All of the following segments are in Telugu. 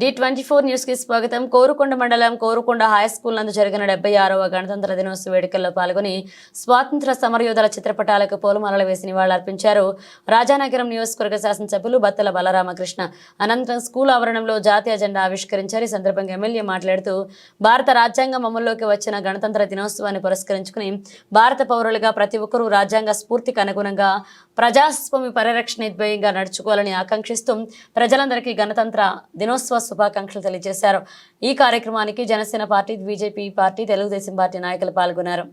డి ట్వంటీ ఫోర్ న్యూస్కి స్వాగతం. కోరుకొండ మండలం కోరుకొండ హై స్కూల్ నందు జరిగిన డెబ్బై ఆరవ గణతంత్ర దినోత్సవ వేడుకల్లో పాల్గొని స్వాతంత్ర సమరయోధుల చిత్రపటాలకు పూలమాలలు వేసి నివాళులర్పించారు. రాజానగరం నియోజకవర్గ శాసనసభ్యులు బత్తల బలరామకృష్ణ అనంతరం స్కూల్ ఆవరణంలో జాతీయ జెండా ఆవిష్కరించారు. ఈ సందర్భంగా ఎమ్మెల్యే మాట్లాడుతూ భారత రాజ్యాంగం అమల్లోకి వచ్చిన గణతంత్ర దినోత్సవాన్ని పురస్కరించుకుని భారత పౌరులుగా ప్రతి ఒక్కరూ రాజ్యాంగ స్ఫూర్తికి అనుగుణంగా ప్రజాస్వామ్య పరిరక్షణ నిర్భయంగా నడుచుకోవాలని ఆకాంక్షిస్తూ ప్రజలందరికీ గణతంత్ర దినోత్సవ శుభాకాంక్షలు తెలియజేశారు. ఈ కార్యక్రమానికి Janasena party BJP party Telugu Desam party నాయకులు పాల్గొన్నారు.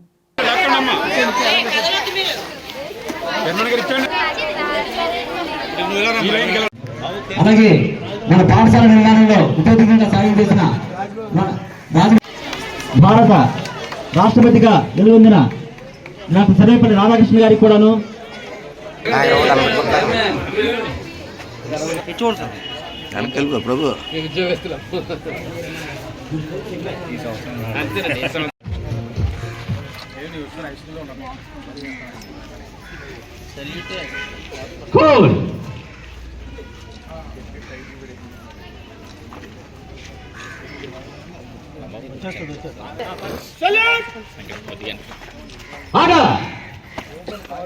అలాగే మన పాఠశాల నిర్మాణంలో ఉపయోగంగా సాయం చేసిన భారత రాష్ట్రపతిగా వెలుగొందిన డాక్టర్ సర్వేపల్లి రాధాకృష్ణ గారికి కూడాను. వెనకెళ్ళిపో ప్రభు. కూల్ ఆట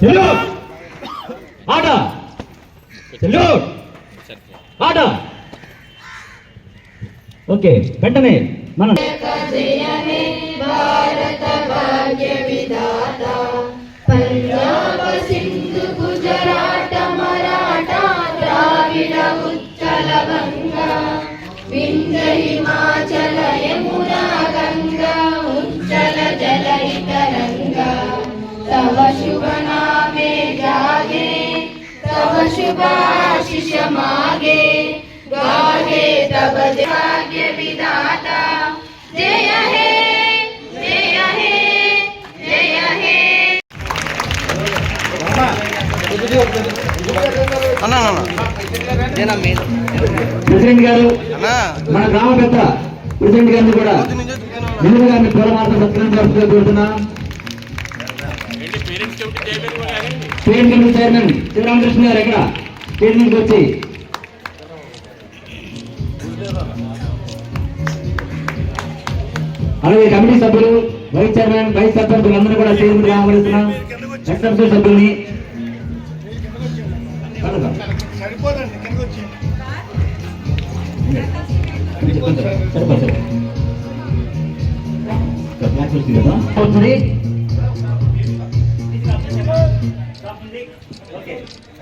చెల్లు ఆట చెల్లు ఆట ఓకే వెంటనే మనం పంజాబ సింధు గుజరాట మరాఠా ద్రావిడ ఉచ్చల గంగా. వింధ్య హిమాచల యమునా గంగా. ఉచ్చల జలైతరంగా తవ శుభ నామే జాగే. తవ శుభాశిష విధాత। జయ హే జయ హే జయ హే। అన్నా అన్నా ప్రెసిడెంట్ గారు అన్నా. మన గ్రామ పెద్ద ప్రెసిడెంట్ గారిని కూడా నిలువు గారిని పూలమాత సత్కరించాల్సిందిగా కోరుతున్నా. పేరెంట్ కమిటీ చైర్మన్ శివరామకృష్ణ గారు ఎక్కడ? స్టేజ్ వచ్చి అలాగే కమిటీ సభ్యులు వైస్ చైర్మన్ వైస్ సర్పంచులు అందరూ కూడా స్టేజ్ మీద ఆహ్వానిస్తున్నాం ఎక్సెప్షన్ సభ్యుల్ని అవుతుంది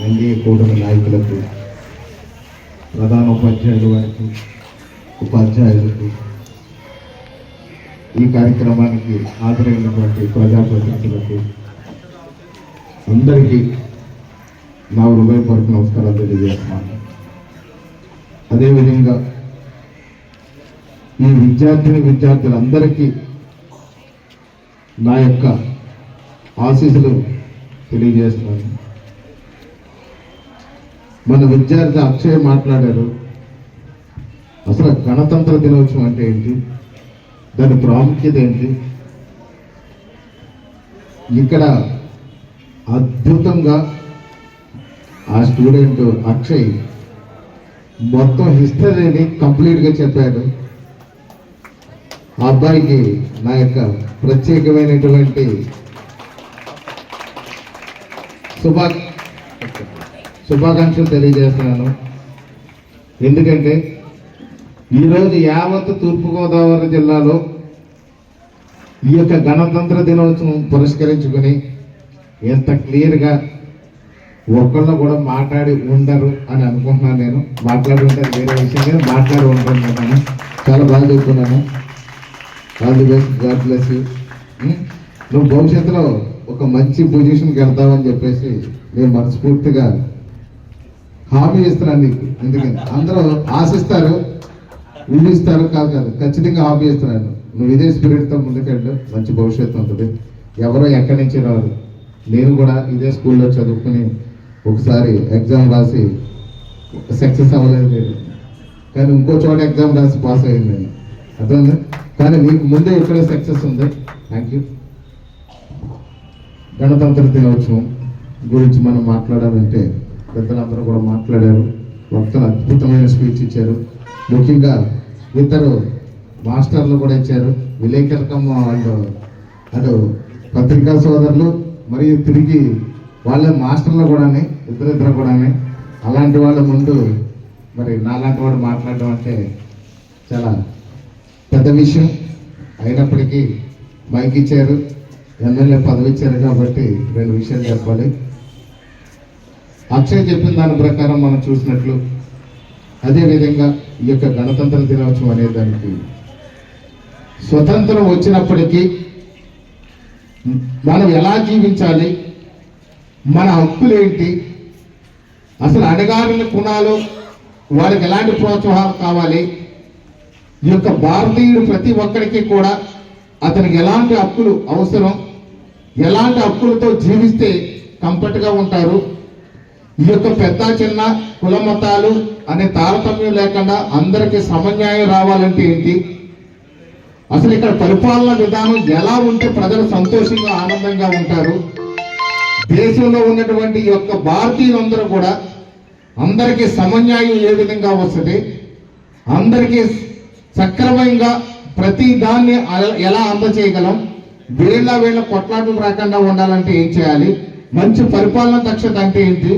ఎన్డీఏ కూటమి నాయకులకు ప్రధాన ఉపాధ్యాయులు వారికి ఉపాధ్యాయులకు ఈ కార్యక్రమానికి హాజరైనటువంటి ప్రజాప్రతినిధులకు అందరికీ నా హృదయపూర్వక నమస్కారాలు తెలియజేస్తున్నాను అదేవిధంగా ఈ విద్యార్థిని విద్యార్థులందరికీ నా యొక్క ఆశీస్సులు తెలియజేస్తున్నాను. మన విద్యార్థి అక్షయ్ మాట్లాడారు. అసలు గణతంత్ర దినోత్సవం అంటే ఏంటి? దాని ప్రాముఖ్యత ఏంటి? ఇక్కడ అద్భుతంగా ఆ స్టూడెంట్ అక్షయ్ మొత్తం హిస్టరీని కంప్లీట్గా చెప్పాడు. ఆ అబ్బాయికి నా యొక్క ప్రత్యేకమైనటువంటి శుభా శుభాకాంక్షలు తెలియజేస్తున్నాను. ఎందుకంటే ఈరోజు యావత్ తూర్పుగోదావరి జిల్లాలో ఈ యొక్క గణతంత్ర దినోత్సవం పురస్కరించుకుని ఎంత క్లియర్గా ఒక్కళ్ళు కూడా మాట్లాడి ఉండరు అని అనుకుంటున్నాను నేను. మాట్లాడి ఉంటారు వేరే విషయం కానీ మాట్లాడి ఉంటున్నాను చాలా బాగా చెప్తున్నాను all the best god bless you నువ్వు భవిష్యత్తులో ఒక మంచి పొజిషన్కి వెళ్తావని చెప్పేసి నేను మనస్ఫూర్తిగా హామీ ఇస్తున్నాను నీకు. ఎందుకని? అందరూ ఆశిస్తారు ఊహిస్తారు కాదు కాదు ఖచ్చితంగా హామీ ఇస్తున్నాను. నువ్వు ఇదే స్పిరిట్తో ముందుకెళ్ళు మంచి భవిష్యత్తు ఉంటుంది. ఎవరో ఎక్కడి నుంచి రారు. నేను కూడా ఇదే స్కూల్లో చదువుకుని ఒకసారి ఎగ్జామ్ రాసి సక్సెస్ అవ్వలేదు నేను. కానీ ఇంకో చోట ఎగ్జామ్ రాసి పాస్ అయ్యింది నేను. అర్థమైంది? కానీ మీకు ముందే ఇక్కడే సక్సెస్ ఉంది. థ్యాంక్ యూ గణతంత్ర దినోత్సవం గురించి మనం మాట్లాడాలంటే పెద్దలందరూ కూడా మాట్లాడారు. వక్తలు అద్భుతమైన స్పీచ్ ఇచ్చారు. ముఖ్యంగా ఇద్దరు మాస్టర్లు కూడా ఇచ్చారు. విలేకరకం వాళ్ళు. అటు పత్రికా సోదరులు మరియు తిరిగి వాళ్ళ మాస్టర్లు కూడాని ఇద్దరిద్దరు కూడాని అలాంటి వాళ్ళ ముందు మరి నాలాంటి వాడు మాట్లాడడం అంటే చాలా పెద్ద విషయం. అయినప్పటికీ మైక్ ఇచ్చారు ఎమ్మెల్యే పదవి ఇచ్చారు కాబట్టి రెండు విషయాలు చెప్పాలి. అక్షయ్ చెప్పిన దాని ప్రకారం మనం చూసినట్లు అదేవిధంగా ఈ యొక్క గణతంత్ర దినోత్సవం అనే దానికి స్వతంత్రం వచ్చినప్పటికీ మనం ఎలా జీవించాలి? మన హక్కులేంటి? అసలు అణగారిన కుణాలు వారికి ఎలాంటి ప్రోత్సాహాలు కావాలి? ఈ యొక్క భారతీయుడు ప్రతి ఒక్కరికి కూడా అతనికి ఎలాంటి హక్కులు అవసరం? ఎలాంటి హక్కులతో జీవిస్తే కంఫర్ట్గా ఉంటారు? ఈ యొక్క పెద్ద చిన్న కుల మతాలు అనే తారతమ్యం లేకుండా అందరికీ సమన్యాయం రావాలంటే ఏంటి? అసలు ఇక్కడ పరిపాలన విధానం ఎలా ఉంటే ప్రజలు సంతోషంగా ఆనందంగా ఉంటారు? దేశంలో ఉన్నటువంటి ఈ యొక్క భారతీయులందరూ కూడా అందరికీ సమన్యాయం ఏ విధంగా వస్తుంది? అందరికీ సక్రమంగా ప్రతి దాన్ని ఎలా అందచేయగలం? వీళ్ళ వీళ్ళ కొట్లాటలు రాకుండా ఉండాలంటే ఏం చేయాలి? మంచి పరిపాలన దక్షత అంటే ఏంటి?